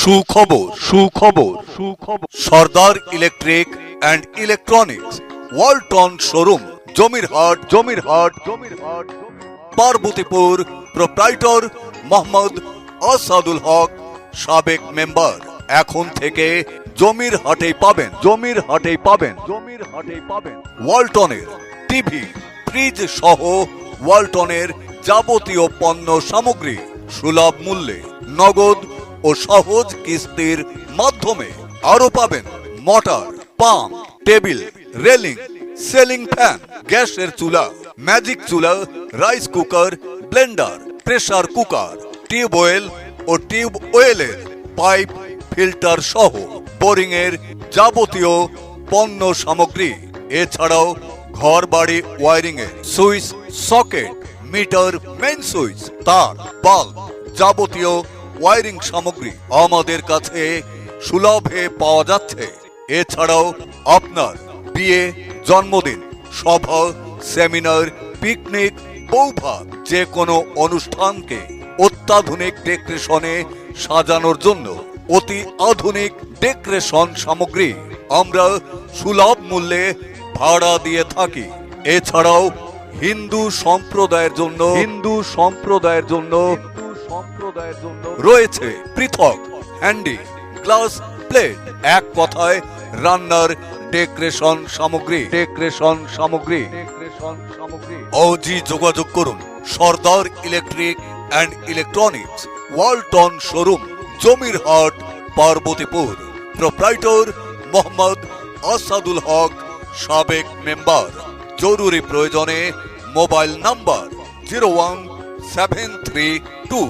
সুখবর সুখবর সুখবর। Sardar electric and electronics, Walton showroom, Jamirhat Jamirhat Jamirhat. Parbatipur, proprietor Mohammad Asadul Haque, সাবেক member. এখন থেকে জমির হাটেই পাবেন জমির হাটেই পাবেন জমির হাটেই পাবেন। ওয়ালটনের টিভি, ফ্রিজ সহ ওয়ালটনের যাবতীয় পণ্য সামগ্রী সুলভ মূল্যে, নগদ ও সহজ কিস্তির মাধ্যমে আরও পাবেন motor, pump, table, railing, ceiling fan, গ্যাসের চুলা, ম্যাজিক চুলা rice cooker, blender, pressure cooker tube well ও টিউব ওয়েলের পাইপ, ফিল্টার সহ বোরিং এর যাবতীয় পণ্য সামগ্রী। এছাড়াও ঘর বাড়ি ওয়ারিং এর switch, socket, meter main switch, তার, বাল্ব যাবতীয় ওয়ারিং সামগ্রী আমাদের কাছে সুলভে পাওয়া যাচ্ছে। এছাড়াও আপনার বিয়ে, জন্মদিন, সভা, সেমিনার, পিকনিক বৌভাত যে কোনো অনুষ্ঠানকে অত্যাধুনিক ডেকোরেশনে সাজানোর জন্য অতি আধুনিক ডেকোরেশন সামগ্রী আমরা সুলভ মূল্যে ভাড়া দিয়ে থাকি। এছাড়াও হিন্দু সম্প্রদায়ের জন্য হিন্দু সম্প্রদায়ের জন্য রয়েছে পৃথক হ্যান্ডি গ্লাস প্লেট। এক কথায় রান্নার ডেকোরেশন সামগ্রী। ডেকোরেশন সামগ্রী। অজি যোগাযোগ করুন Sardar electric and electronics Walton showroom Jamirhat Parbatipur. Proprietor Mohammad Asadul Haque সাবেক মেম্বার। জরুরি প্রয়োজনে mobile number zero one seven three two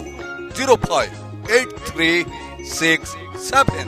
zero five eight three six seven